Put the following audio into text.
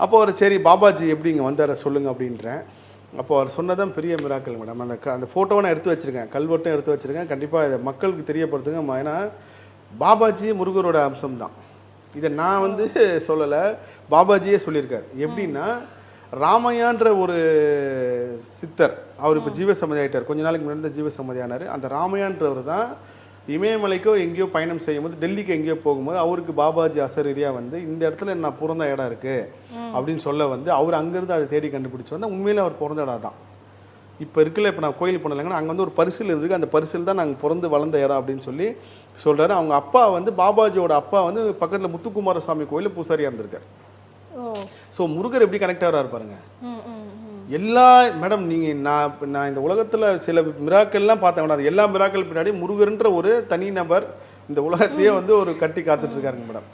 அப்போ அவர் சரி பாபாஜி எப்படி இங்கே வந்தார? சொல்லுங்க அப்படின்றேன். அப்போ அவர் சொன்னதான் பெரிய மிராக்கள் மேடம் அந்த க- அந்த ஃபோட்டோவை நான் எடுத்து வச்சிருக்கேன். கல்வெட்டும் எடுத்து வச்சிருக்கேன். கண்டிப்பாக இதை மக்களுக்கு தெரியப்படுத்துங்க. ஏன்னா பாபாஜி முருகரோட அம்சம் தான் இதை நான் வந்து சொல்லலை. பாபாஜியே சொல்லியிருக்கார். எப்படின்னா ராமையான்ற ஒரு சித்தர் அவர் இப்போ ஜீவசம்மதி ஆயிட்டார். கொஞ்ச நாளைக்கு முன்னாடி தான் ஜீவசம்மதி ஆனார். அந்த ராமையான்றவர் தான் இமயமலைக்கோ எங்கேயோ பயணம் செய்யும்போது டெல்லிக்கு எங்கேயோ போகும்போது அவருக்கு பாபாஜி அசரீரியா வந்து இந்த இடத்துல நான் பிறந்த இடம் இருக்கு. அப்படின்னு சொல்ல வந்து அவர் அங்கேருந்து அதை தேடி கண்டுபிடிச்சு வந்து உண்மையில அவர் பிறந்த இடம் தான் இப்போ இருக்குல்ல இப்போ நான் கோயில் போனலைங்கன்னா அங்கே வந்து ஒரு பரிசில் இருந்துக்கு அந்த பரிசில் தான் நாங்கள் பிறந்து வளர்ந்த இடம் அப்படின்னு சொல்லி சொல்றாரு. அவங்க அப்பா வந்து பாபாஜியோட அப்பா வந்து பக்கத்தில் முத்துக்குமார சுவாமி கோயிலில் பூசாரியாக இருந்திருக்காரு. ஸோ முருகர் எப்படி கனெக்ட் ஆகிறாரு பாருங்க. ம் ம் ம். எல்லா மேடம் நீங்க நான் நான் இந்த உலகத்துல சில மிராக்கள்லாம் பார்த்தேன். மேடம் எல்லா மிராக்கள் பின்னாடி முருகர்ன்ற ஒரு தனி நபர் இந்த உலகத்தையே வந்து ஒரு கட்டி காத்துட்டு இருக்காருங்க மேடம்.